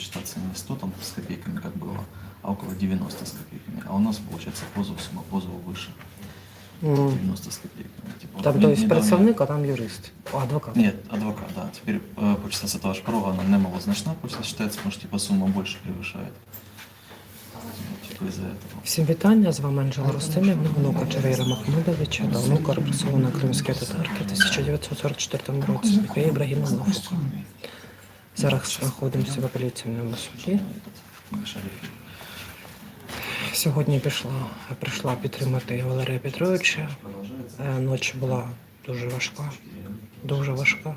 считаться не 100 там, с копейками, как было, а около 90 с копейками. А у нас, получается, позов, сумма позова выше. Мгм. 90 с копейками. Типа, Там, не- то есть недавно- представник, а там юрист. О, адвокат. Нет, адвокат, да. Теперь э, почта Святого Шпрова, она немалозначна, почта считается, потому что типа сумма больше превышает. Ну, Типа из-за этого. Всім вітання, з вами Анжела Рустемівна, внука Джавейра Махмудовича та внука репресованої кримської татарки в 1944 році Михайла Ібрагіма Нафука. Зараз знаходимося в апеляційному суді. Сьогодні пішла, прийшла підтримати Валерія Петровича. Е, Ніч була дуже важка, дуже важка.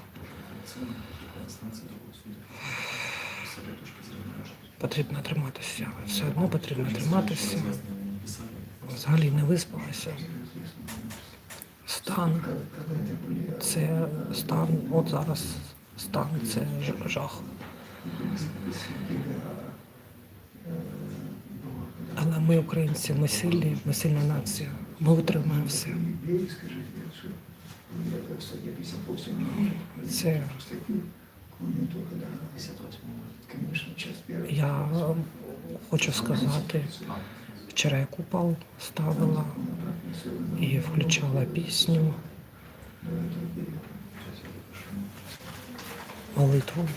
Потрібно триматися. Все одно потрібно триматися. Взагалі не виспалася. Стан. Це стан. От зараз стан це жах. Але ми, українці, ми сильні, ми сильна нація. Ми витримаємо все. Це я хочу сказати, вчора я купол ставила і включала пісню. Молитву.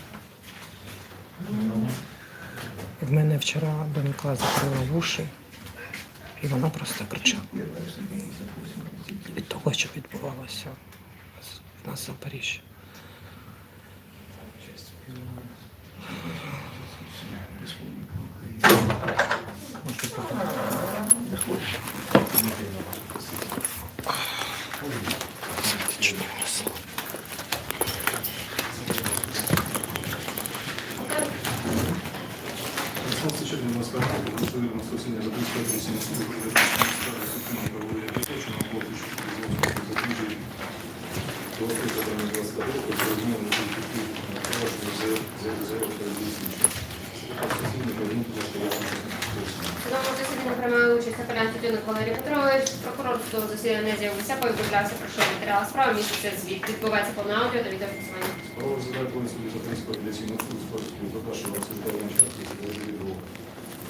В мене вчора донька закрила вуші, і вона просто кричала. Від того, що відбувалося в нас в Запоріжжі. Чуть не внесло. Представился еще один раз конфликт, удостоверено спасение Запорожской агрессии суду, когда Сукина проводили пересрочно на площадь производства закрытия 20 годов, произведено на территории Крашева за за заявку действующих. Сукина внутреннего стоянного В судовому засіданні приймає участь апелянт Тютюник Валерій Петрович. Прокурор судового засідання не з'явився, повідомлявся про що матеріал справи, міститься звіт. Відбувається повне аудіо та відеофіксування. Право задає повністю до Запорізького апеляційного суду з позиції Запашого Святого Начальства Сергія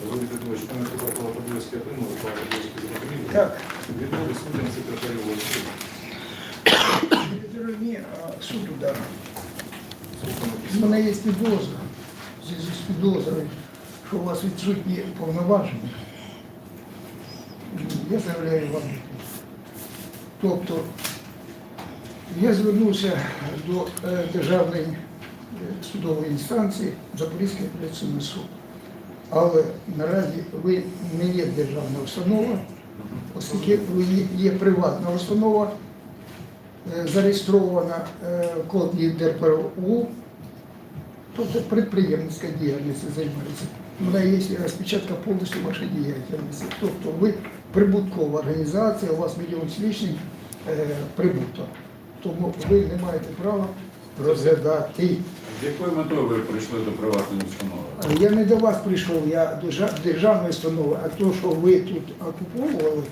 Відрова. Петрович, пане прокурор Подольський отримали, пане Подольський зрозуміли. Так, Відмови суддям секретарю власті. ні, а суду да. У мене є підозра, в зв'язку з підозрою, що у вас відсутні повноваження. Я заявляю вам. Тобто я звернувся до е, державної е, судової інстанції Запорізький апеляційний суд. Але наразі ви не є державна установа, оскільки ви є, приватна установа, е, зареєстрована е, в коді ДРПУ, тобто підприємницька діяльність займається. У мене є розпечатка повністю вашої діяльності. Тобто ви прибуткова організація, у вас мільйон е, прибуток. Тому ви не маєте права розглядати. З якою метою ви прийшли до приватної установи? Я не до вас прийшов, я до державної установи, а то, що ви тут окуповували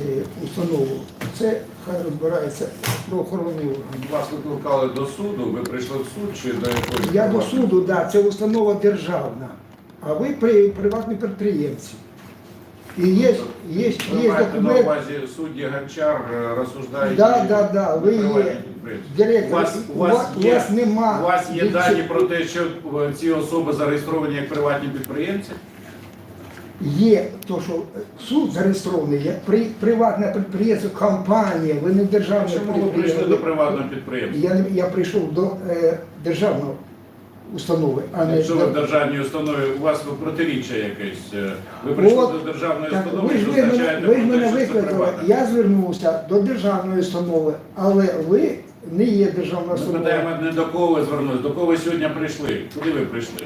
е, установу, це хай розбирається правоохоронні органи. Вас викликали до суду, ви прийшли в суд чи до якоїсь Я до суду, да, це установа державна, а ви при, приватні підприємці. Є, є, Ви є маєте на документ, увазі судді Гончар е. Да, да, да, ви є директор, У вас, у у вас, у є, вас нема. у вас є від дані про те, що е, ці особи зареєстровані як приватні підприємці? Є то, що е, суд зареєстрований, як при, приватне підприємство, компанія, ви не державне Чому ви прийшли підприємство. до приватного підприємства? Я, я прийшов до е, державної установи, а не Якщо ви в державній установі, у вас протиріччя якесь. е, Ви прийшли От, до державної Так, установи, ви ж що ви означаєте ви ж мене те, що це викликали. Я звернувся до державної установи, але ви не є державна Ми установа. питаємо не до кого ви звернулись, до кого ви сьогодні прийшли. Куди ви прийшли?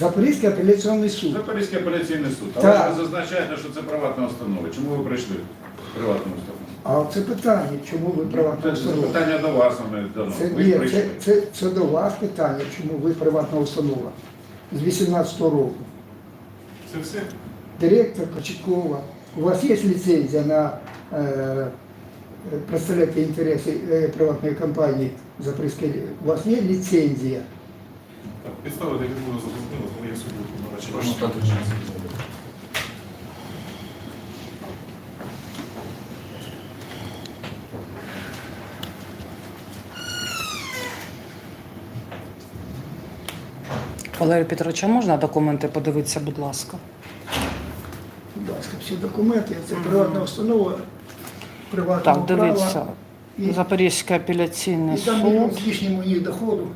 Запорізький апеляційний суд. Запорізький апеляційний суд. Але Так. ж ви зазначаєте, що це приватна установа. Чому ви прийшли в приватну установу? А це питання, чому ви приватна Це установа? питання до вас, а не до нас. Це, Ви ні, це, це, це до вас питання, чому ви приватна установа з 18-го року. Це все? Директор Кочеткова, у вас є ліцензія на е, представляти інтереси е, приватної компанії Запорізької? У вас є ліцензія? Так, підстави для відмови зрозуміло, коли є суд А чи можна стати часом? Валерій Петрович, а можна документи подивитися, будь ласка? Будь ласка, всі документи, це приватна установа, приватного Так, дивіться. І, Запорізький апеляційний і там мільйон суд. з лишнім у них доходу.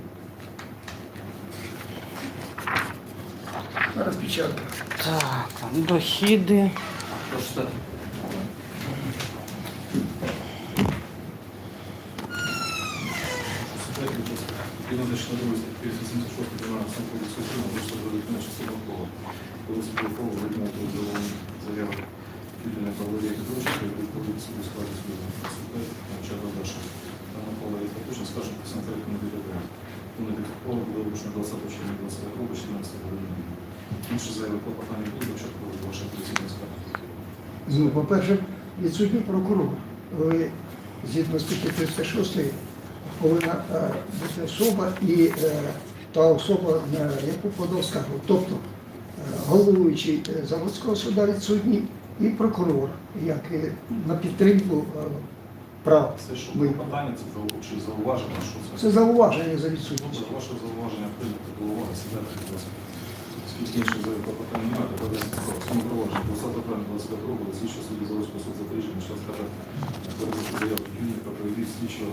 Розпечатка. Так, дохіди. Прошу Відповідно до довести 576 12 кодексу України, до 129 частина кола. Коли видно трудовому заяву Юліна Павловія Петровича, який входить у складі суду, начало Даша. Дана Павловія Петровича, скажем, по санітарку не відобрає. Вони протоколу було вручено 20 червня 20 року, 14 години. Інші заяви клопотання буде, початку ваша поліційна скарга. Ну, по-перше, відсутній прокурор. Ви згідно статті 36 повинна е, бути особа і е, та особа, на яку подав скаргу. Тобто е, головуючий е, заводського суда відсутній і прокурор, як на підтримку е, прав. Це що Ви- клопотання, це чи зауваження, що це? Це зауваження за Добре, відсутністю. ваше зауваження прийнято до уваги, сідайте, будь ласка. Оскільки інших клопотань немає, то буде провадження 20 травня 25 року до слідчого судді Заводського суду Запоріжжя почав сказати передачу заявку Юні про слідчого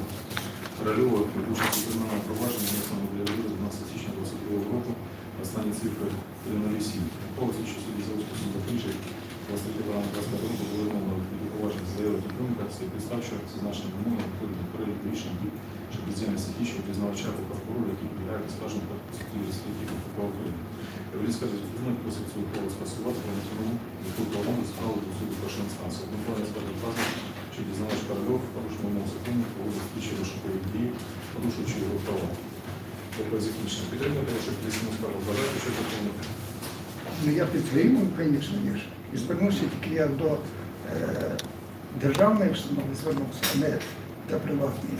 Корольова у кримінальному провадженні внесено для 12 січня 22 року. Останні цифри 307. Такого слідчого судді Запоріжжя 23 травня 25 року було відмовлено від провадження заяву Дікунка, це підстав, що зазначені вимоги входить до переліку рішень дій щодо бездіяльності слідчого пізнавача або прокурора, які підлягають, скажімо так, суспільній статті КПК України. Евелінська Житомир просить цю ухвалу скасувати про яку правому справу до суду першої інстанції. Однопланно скаже фраза, що дізнавач порушив вимогу закону, проводить слідчі розшукових дій, порушуючи його права. Тобто закінчення. Підтримуєте, що поліційну справу вважаєте, що доповнити? Ну, я підтримую, звісно, я. І звернувся тільки як до е, державної установи звернувся, а не до приватної.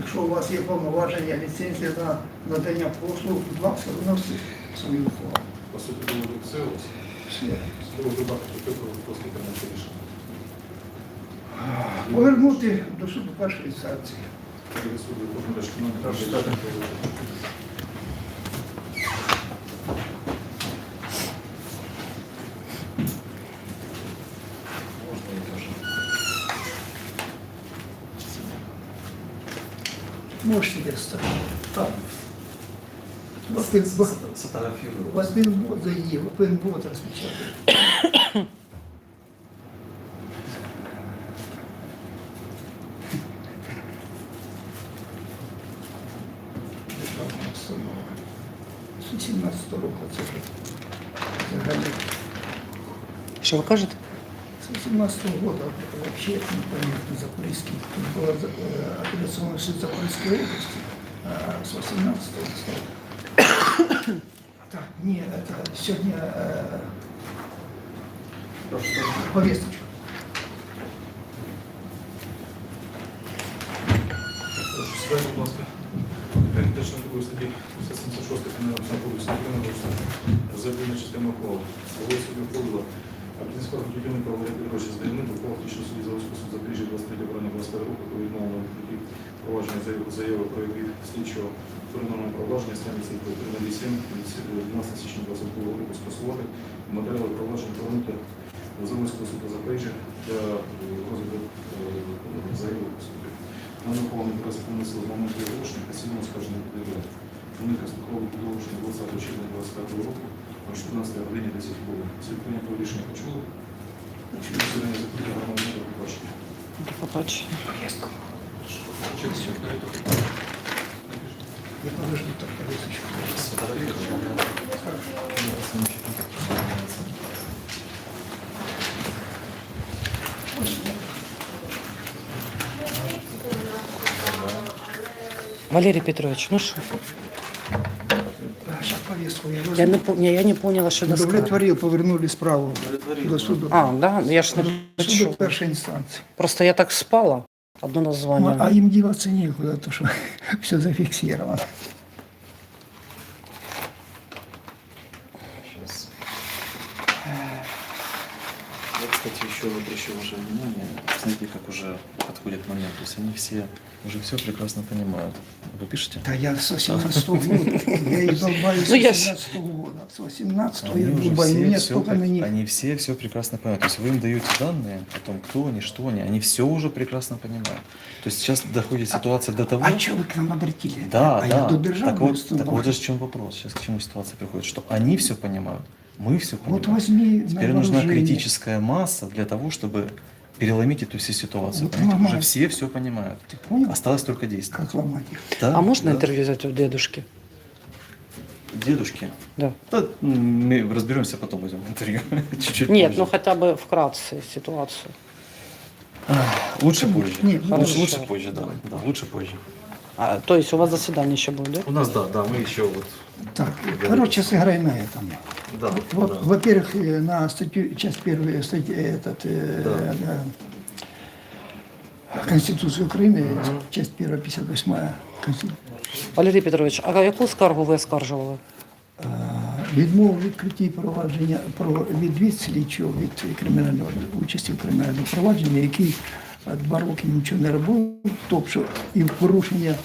Якщо у вас є повноваження, ліцензія на надання послуг, будь ласка, виносите свою ухвалу. По суті, це ось. Все. Судовий випадок, який просто прийняти рішення. Повернути до суду першої інстанції. Можете ставити. Так. Вас пин- у Сфотографирую. вас пин-бот є, 17 року. Це взагалі. Що ви кажете? Це 17-го року, взагалі, непонятно, Запорізький. Тут була апеляційна суд Запорізької області, а з 18-го. Так, не, это сегодня э, повесточка. Спасибо, пожалуйста. Передача другої статті 176 Кримінального кодексу заявлення частини ухвали. Голови суду входила Апельського Юліни Павлові Петровича з Дельми до ухвал Фічного судді Заводського суду Запоріжжя 23 травня 25 року, коли відмовлено від провадження заяви, про відвід слідчого кримінального провадження цифри 307 від 12 січня 22 року скасувати матеріали провадження повернути до Заводського суду Запоріжжя для е, розгляду е, заяви суду. На вихований прес понесли з моменту пасивно скажено підлягає. Вони розпаковували підголошення 20 червня 25 року о 14 годині 10 хвилин. Свідкання про рішення почули. Засідання закриття громадянина до побачення. До побачення. Я подожду так повесточку. Валерій Петрович, ну что? Сейчас повестку. Я, Я не, ні, я не поняла, что на скарбі. удовлетворил, повернули справу до суду. А, да? Я ж не Суду почула. першої інстанції. Просто я так спала. Одно Ну, названня. а им деваться некуда, то что все зафиксировано. Я, кстати, еще обращу ваше внимание, смотрите, как уже подходит момент. То есть они все уже все прекрасно понимают. Вы пишете? Да я с 18 года, я и долбаюсь с Ну, я ж- 18 года. С 18 я долбаю, столько на них. они все все прекрасно понимают. То есть вы им даете данные о том, кто они, что они, они все уже прекрасно понимают. То есть сейчас доходит ситуация до того, А что вы к нам обратили? Да, а да. я до так державы вот, так вот же в чем вопрос. Сейчас к чему ситуация приходит, что они все понимают, мы все Вот понимаем. возьми на Теперь нужна критическая масса для того, чтобы переломить эту всю ситуацию. Вот понимаете? Уже все все понимают. Ты понял, Осталось только действовать. как ломать их? Да, А можно да. интервью взять у дедушки? Дедушки. Да. Да, мы разберемся, потом возьмем интервью. Чуть-чуть Нет, позже. ну хотя бы вкратце ситуацию. Лучше позже. Не, лучше, хорошо. лучше позже, да. да. Лучше позже. А, то есть у вас заседание еще будет, да? У нас, да, да, мы еще вот. Так, короче, сыграй на этом. Да, Вот, да. во-первых, э, на статью, часть первая, статья, этот, э, Да. э, Конституции Украины, часть первая, 58 Конституция. Валерій Петрович, а яку скаргу ви оскаржували? Е, Відмову в відкритті провадження про відвід слідчого від кримінального участі в кримінальному провадженні, який е, два роки нічого не робив, тобто і в порушення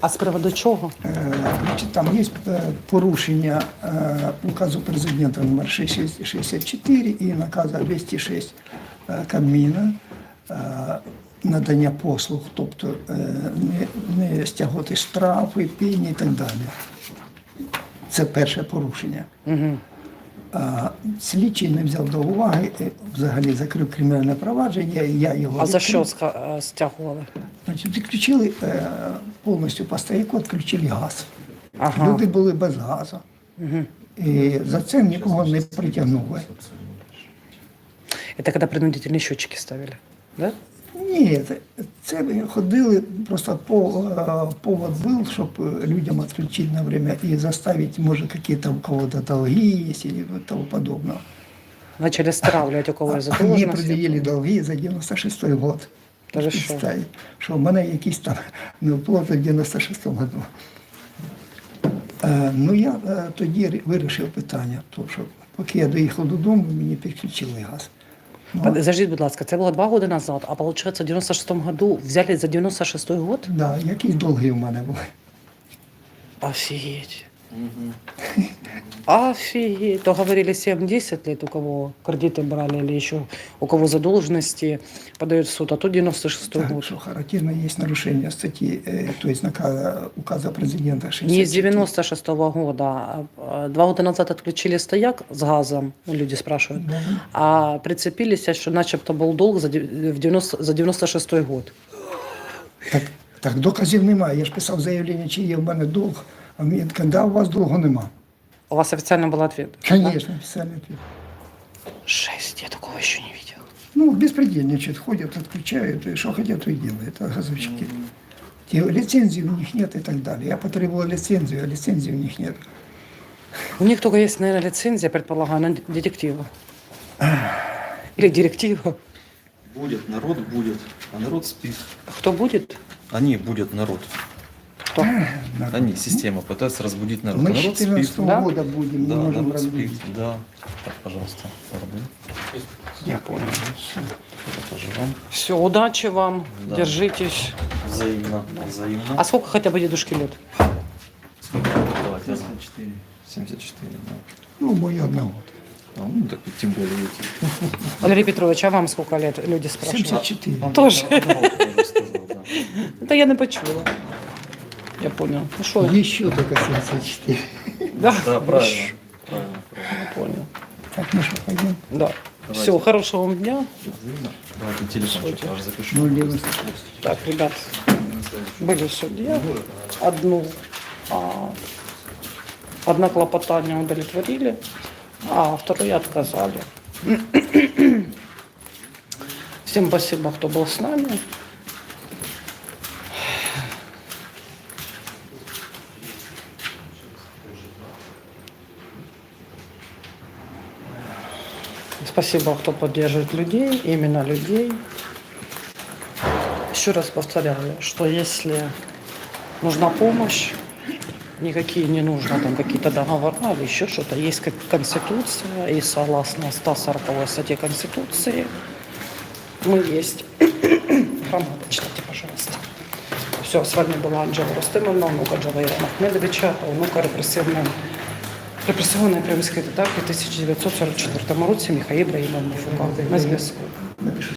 а з приводу чого? Е, Значить, там є е, порушення е, указу президента номер 664 і наказу 206 е, Кабміна надання послуг, тобто не, не стягувати штрафи, пені і так далі. Це перше порушення. Угу. А, Слідчий не взяв до уваги, е, взагалі закрив кримінальне провадження, і я його А за що е, стягували? Значить, відключили е, повністю по стояку, відключили газ. Ага. Люди були без газу. І за це нікого не притягнули. Это когда принудительные счетчики ставили, да? Ні, це, це ми ходили, просто по, е, повод був, щоб людям відключити на время і заставити, може, якісь у кого-то долги є і тому подобного. Начали стравливать у кого А из мені пред'явили долги за 96-й год. Що? Що в мене якісь там неоплати в 96-му году. Е, ну я е, тоді вирішив питання, то, що поки я доїхав додому, мені підключили газ. Ну, Подождите, будь ласка, це було два года назад, а виходить, в 96 году взяли за 96 год? да, якісь долги в мене були. Офигеть. Офигеть. То говорили 7-10 лет, у кого кредиты брали или еще у кого задолженности подают в суд, а тут 96 Так, год. що характерно є нарушення статті, е, то есть наказа, указа президента 64. Не с 96 года. Два года назад отключили стояк с газом, ну, люди спрашивают, Да. а прицепились, що начебто був долг за дев- в 90, за 96 год. Так, так доказів немає. Я ж писав заявлення, чи є в мене долг. А мені таке, да, у вас долгу нема. У вас официально был ответ? Конечно, официальный ответ. Шесть, я такого еще не видел. Ну, беспредельничают, ходят, отключают, и что хотят, то и делают, а газовщики. Те, лицензии у них нет и так далее. Я потребовал лицензию, а лицензии у них нет. У них только есть, наверное, лицензия, предполагаю, на детектива. Или директива. Будет, народ будет, а народ спит. Кто будет? Они будет народ. Кто? Они, система, пытается разбудить народ. Мы с народ 14 спит. Да? года будем, не Да, можем народ разбудить. спит, да. Так, пожалуйста, воробы. Я понял. Все, удачи вам, Да. держитесь. Взаимно, взаимно. А сколько хотя бы дедушки лет? Сколько? Давайте, я знаю, 4. 74, да. Ну, мой одного. А, ну, так тем более эти. Валерий Петрович, а вам сколько лет? Люди спрашивают. 74. Он Тоже. Это я не почула. Я понял. Ну что, Еще только 74. да? Да, правильно. Правильно, правильно. Понял. Так, ну что, пойдем? Да. Все, хорошего вам дня. Давайте телефончик ваш запишу. Ну, левый. Так, ребят, были судья. Одну, а, одно клопотание удовлетворили, а второе отказали. Всем спасибо, кто был с нами. Спасибо, кто поддерживает людей, именно людей. Еще раз повторяю, что если нужна помощь, никакие не нужно там какие-то договора или еще что-то. Есть как конституция, и согласно 140 статье Конституции мы есть. Грамота, читайте, пожалуйста. Все, с вами была Анджела Рустемовна, внука Джаваира Махмедовича, внука репрессивної репресованої кримської татарки в 1944 році Міхаїл Браїмов Фука. На зв'язку.